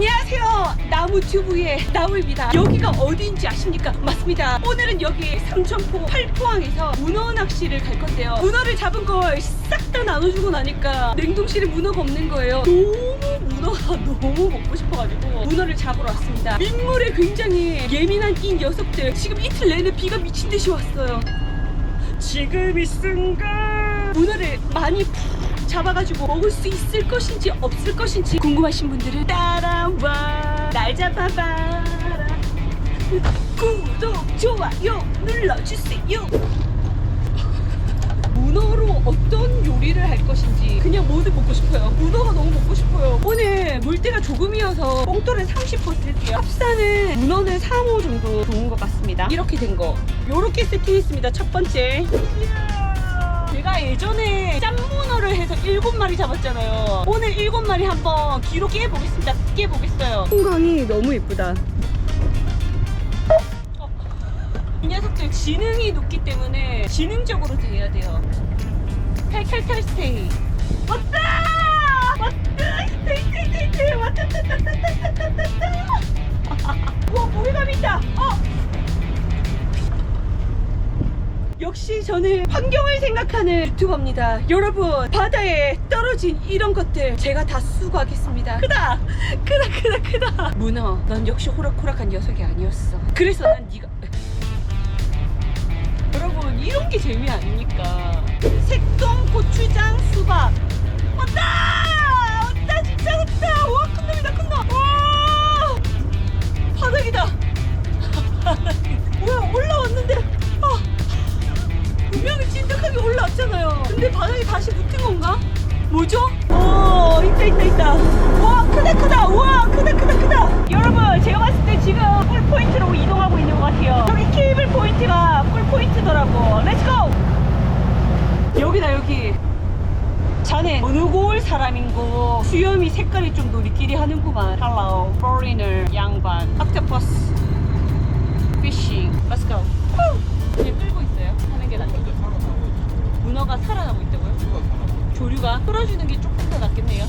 안녕하세요. 나무튜브의 나무입니다. 여기가 어디인지 아십니까? 맞습니다. 오늘은 여기 삼천포 팔포항에서 문어 낚시를 갈 건데요. 문어를 잡은 걸 싹 다 나눠주고 나니까 냉동실에 문어가 없는 거예요. 너무 문어가 너무 먹고 싶어가지고 문어를 잡으러 왔습니다. 민물에 굉장히 예민한 이 녀석들. 지금 이틀 내내 비가 미친 듯이 왔어요. 지금 이 순간! 문어를 많이 푹 잡아가지고 먹을 수 있을 것인지 없을 것인지 궁금하신 분들은 따라와. 날 잡아봐라. 구독 좋아요 눌러주세요. 문어로 어떤 요리를 할 것인지 그냥 뭐든 먹고 싶어요. 문어가 너무 먹고 싶어요. 오늘 물때가 조금이어서 뽕돌은 30% 쓸게요. 합산은 문어는 3호 정도 좋은 것 같습니다. 이렇게 된거. 요렇게 세팅했습니다. 첫 번째 제가 예전에 짬문어를 해서 7마리 잡았잖아요. 오늘 7마리 한번 기록 깨보겠습니다. 깨보겠어요. 풍광이 너무 예쁘다. 어, 이 녀석들 지능이 높기 때문에 지능적으로 대해야 돼요. 탈탈탈 스테이. 왔다! 왔다! 스테이 스테이 스테이 스테이! 왔다 따따따따따따따 우와 무게감 있다. 어 역시 저는 환경을 생각하는 유튜버입니다. 여러분 바다에 떨어진 이런 것들 제가 다 수거하겠습니다. 크다, 크다, 크다, 크다. 문어, 넌 역시 호락호락한 녀석이 아니었어. 그래서 난 네가 여러분 이런 게 재미 아닙니까? 색동 고추장 수박 왔다, 왔다 진짜 왔다. 와 큰 놈이다 큰 놈. 와 바닥이다. 올라왔잖아요. 근데 바닥에 다시 붙은 건가? 뭐죠? 오, 있다, 있다, 있다. 와, 크다, 크다. 와, 크다, 크다, 크다. 여러분, 제가 봤을 때 지금 꿀 포인트로 이동하고 있는 것 같아요. 여기 케이블 포인트가 꿀 포인트더라고. 렛츠고! 여기다, 여기. 자네 어느 곳 사람인고 수염이 색깔이 좀 우리끼리 하는구만. Hello, foreigner, 양반, octopus, fishing. Let's go. 그 문어가 살아나고 있다고요? 조류가 끌어주는 게 조금 더 낫겠네요.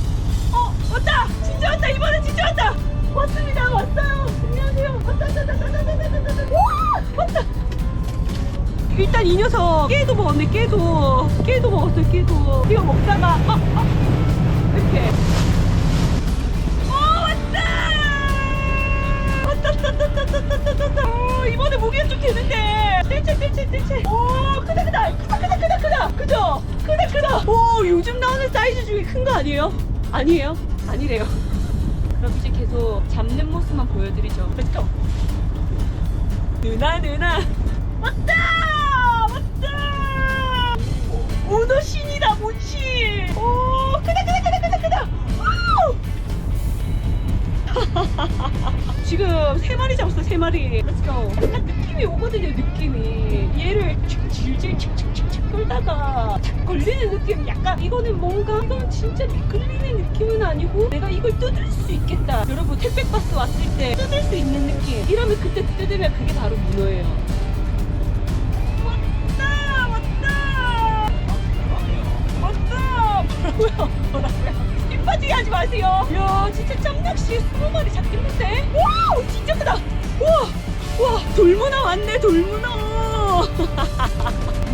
어, 왔다! 진짜 왔다! 이번엔 진짜 왔다! 왔습니다! 왔어요! 안녕하세요! 왔다! 왔다! 왔다! 왔다! 왔다! 왔다! 왔다! 일단 이 녀석 깨도 먹었네 깨도 깨도 먹었어요 깨도 이거 먹다가 아, 아, 이렇게 어 왔다 왔다 왔다 왔다 왔다 왔다 왔다 어, 이번에 무게가 좀 되는데. 뜰채 뜰채 뜰채 오 크다 크다. 크다 크다 크다 크다. 그죠? 크다 크다. 오 요즘 나오는 사이즈 중에 큰 거 아니에요? 아니에요? 아니래요. 그럼 이제 계속 잡는 모습만 보여드리죠. 렛츠고 누나 누나. 왔다! 왔다! 문어신이다 문신. 오 크다 크다 크다 크다 크다. 우! 지금 세 마리 잡았어 세 마리. 렛츠고 약간 느낌이 오거든요 느낌이. 얘를 질질 칙칙칙칙 끌다가 탁 걸리는 느낌. 약간 이거는 뭔가 이건 진짜 미끌리는 느낌은 아니고 내가 이걸 뜯을 수 있겠다. 여러분 택배박스 왔을 때 뜯을 수 있는 느낌. 이러면 그때 뜯으면 그게 바로 문어예요 하지 마세요. 이야 진짜 짬낚시에 20마리 잡겠는데? 와 진짜 크다. 와, 와 돌문어 왔네 돌문어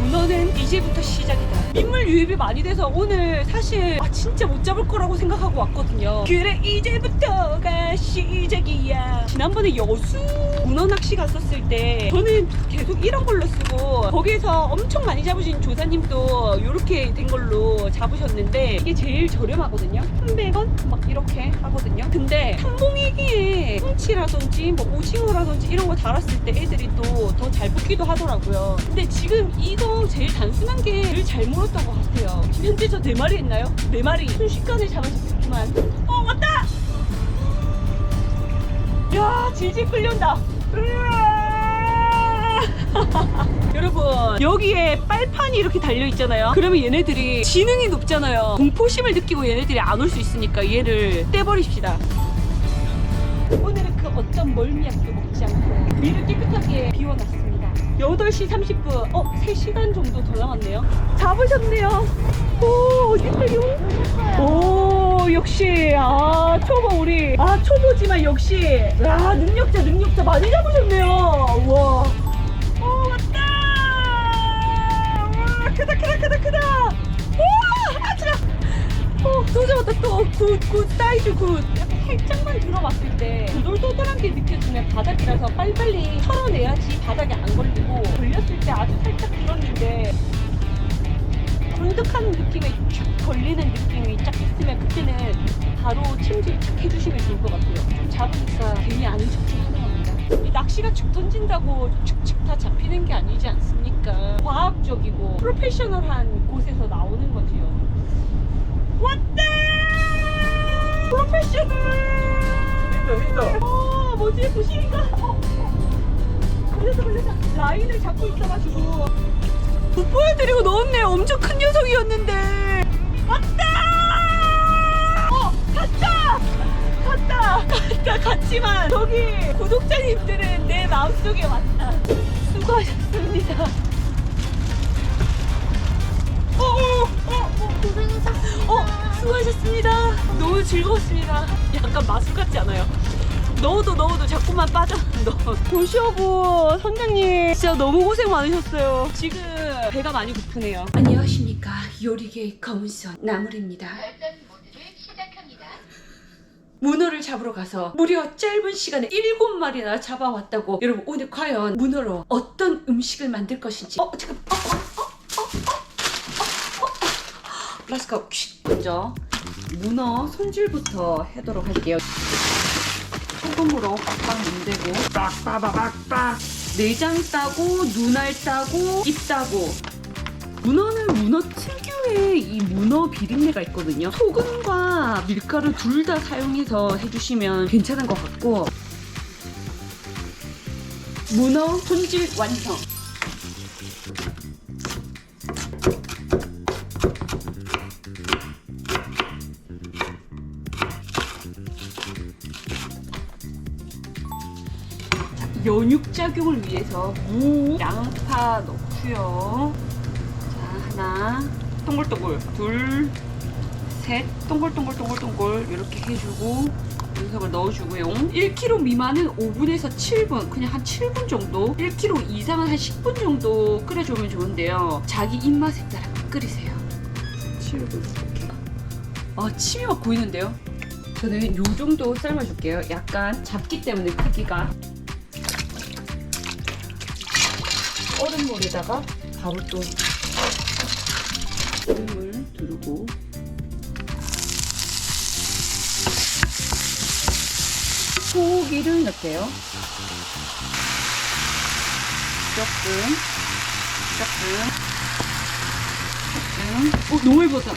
문어는 이제부터 시작이다. 민물 유입이 많이 돼서 오늘 사실 아 진짜 못 잡을 거라고 생각하고 왔거든요. 그래 이제부터가 시작이야 지난번에 여수 문어 낚시 갔었을 때 저는 계속 이런 걸로 쓰고 거기에서 엄청 많이 잡으신 조사님도 이렇게 된 걸로 잡으셨는데 이게 제일 저렴하거든요. 300원? 막 이렇게 하거든요. 근데 한봉이기에 홍치라든지 뭐 오징어라든지 이런 거 달았을 때 애들이 또 더 잘 붙기도 하더라고요. 근데 지금 이거 제일 단순한 게 제일 잘 물었던 것 같아요. 지금 현재 저네 마리 했나요? 네 마리 순식간에 잡아줬지만. 어 왔다 야 질질 끌려온다! 여러분 여기에 빨판이 이렇게 달려 있잖아요. 그러면 얘네들이 지능이 높잖아요. 공포심을 느끼고 얘네들이 안 올 수 있으니까 얘를 떼버립시다. 오늘은 그 어떤 멀미약도 먹지 않고 위를 깨끗하게 비워놨습니다. 8시 30분. 어? 3시간 정도 더 남았네요. 잡으셨네요. 오 어딨어요? 오 오 역시. 아 초보 우리. 아 초보지만 역시. 아 능력자 능력자 많이 잡으셨네요. 우와. 오 왔다. 와 크다 크다 크다 크다. 우와 아찔아. 어또 잡았다 또굿굿 사이즈 굿. 살짝만 들어봤을 때 도돌도돌한 게 느껴지면 바닥이라서 빨리빨리 털어내야지 바닥에 안 걸리고. 걸렸을 때 아주 살짝 들었는데 쫀득한 느낌이 쫙 걸리는 느낌이 쫙 있으면 그때는 바로 침질 쫙 해주시면 좋을 것 같아요. 좀 잡으니까 괜히 하는 겁니다. 이 낚시가 쭉 던진다고 쭉쭉 다 잡히는 게 아니지 않습니까? 과학적이고 프로페셔널한 곳에서 나오는 거지요. 왔다! 프로페셔널! 있어 있어 어, 뭐지? 부실인가? 어, 어. 걸렸어, 걸렸어. 라인을 잡고 있어가지고. 못 보여드리고 넣었네. 엄청 큰 녀석이었는데. 왔다! 어, 갔다! 갔다! 갔다, 갔지만, 저기, 구독자님들은 내 마음속에 왔다. 수고하셨습니다. 어, 어, 어, 어. 어, 수고하셨습니다. 너무 즐거웠습니다. 약간 마술 같지 않아요? 넣어도 넣어도 자꾸만 빠져 넣어. 도시어부 선장님 진짜 너무 고생 많으셨어요. 지금 배가 많이 고프네요. 안녕하십니까 요리계 검은선 나물입니다. 문어를 잡으러 가서 무려 짧은 시간에 일곱 마리나 잡아왔다고 여러분 오늘 과연 문어로 어떤 음식을 만들 것인지 어 잠깐 어, 어, 어, 어, 어, 어, 어, 어. Let's go. 먼저 문어 손질부터 하도록 할게요. 소금으로 빡빡 문대고 빡빡빡빡 내장 따고 눈알 따고 입 따고. 문어는 문어 특유의 이 문어 비린내가 있거든요. 소금과 밀가루 둘 다 사용해서 해주시면 괜찮은 것 같고. 문어 손질 완성 연육 작용을 위해서 무, 양파 넣고요. 자, 하나, 동글동글, 둘, 셋, 동글동글동글동글 이렇게 해주고 녀석을 넣어주고요. 1kg 미만은 5분에서 7분, 그냥 한 7분 정도. 1kg 이상은 한 10분 정도 끓여주면 좋은데요. 자기 입맛에 따라 끓이세요. 7분 이렇게. 아, 침이 막 보이는데요? 저는 요 정도 삶아줄게요. 약간 잡기 때문에 크기가. 얼음물에다가 바로 또 기름을 두르고 소고기를 넣을게요. 조금, 조금, 조금. 어, 예쁘다.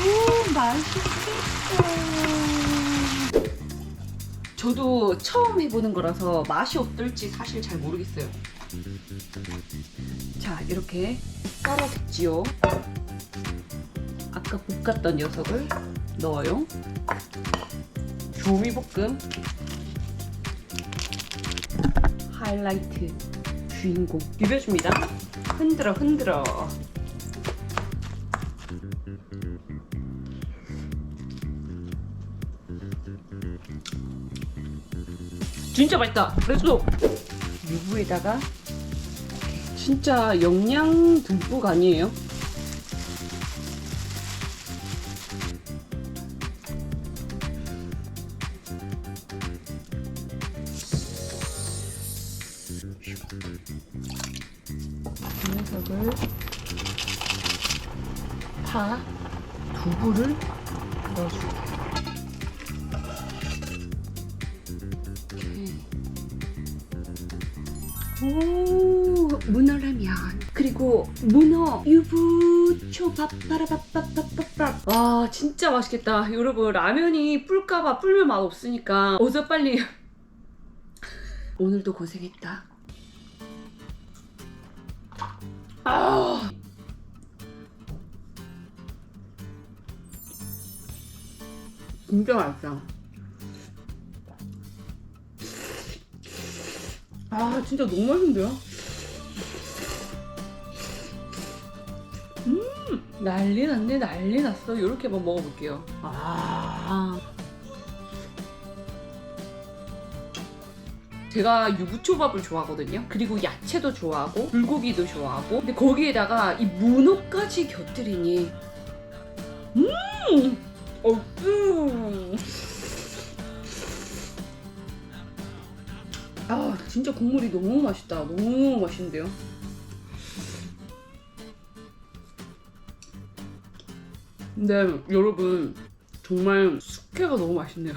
오, 맛있겠다. 저도 처음 해보는 거라서 맛이 어떨지 사실 잘 모르겠어요. 자, 이렇게 썰어듣지요. 아까 볶았던 녀석을 넣어요. 조미볶음. 하이라이트 주인공 비벼줍니다. 흔들어 흔들어. 진짜 맛있다. 렛츠고. 유부에다가 진짜 영양 듬뿍 아니에요? 이 녀석을 파 두부를 넣어줄게요. 문어라면. 그리고 문어 유부초밥 빠라밥밥밥밥밥 와 진짜 맛있겠다. 여러분 라면이 불까봐 불면 맛 없으니까 어서 빨리. 오늘도 고생했다. 아! 진짜 맛있다. 아 진짜 너무 맛있는데요? 난리 났네 난리 났어. 이렇게 한번 먹어볼게요. 아. 제가 유부초밥을 좋아하거든요. 그리고 야채도 좋아하고 불고기도 좋아하고. 근데 거기에다가 이 문어까지 곁들이니. 음! 어, 음. 아 진짜 국물이 너무 맛있다. 너무 맛있는데요 근데 여러분 정말 숙회가 너무 맛있네요.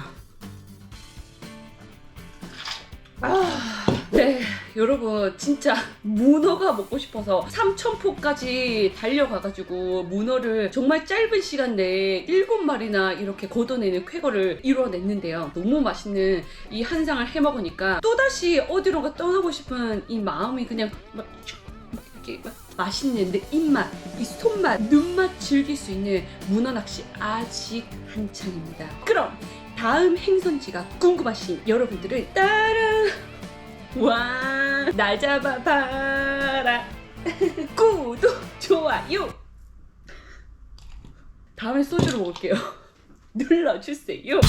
아, 네 여러분 진짜 문어가 먹고 싶어서 삼천포까지 달려가가지고 문어를 정말 짧은 시간 내에 일곱 마리나 이렇게 걷어내는 쾌거를 이뤄냈는데요. 너무 맛있는 이 한상을 해먹으니까 또다시 어디론가 떠나고 싶은 이 마음이 그냥 막쭉 이렇게 막 맛있는 내 입맛, 이 손맛, 눈맛 즐길 수 있는 문어 낚시 아직 한창입니다. 그럼 다음 행선지가 궁금하신 여러분들은 따라 와, 날 잡아봐라. 구독, 좋아요. 다음에 소주로 먹을게요. 눌러주세요.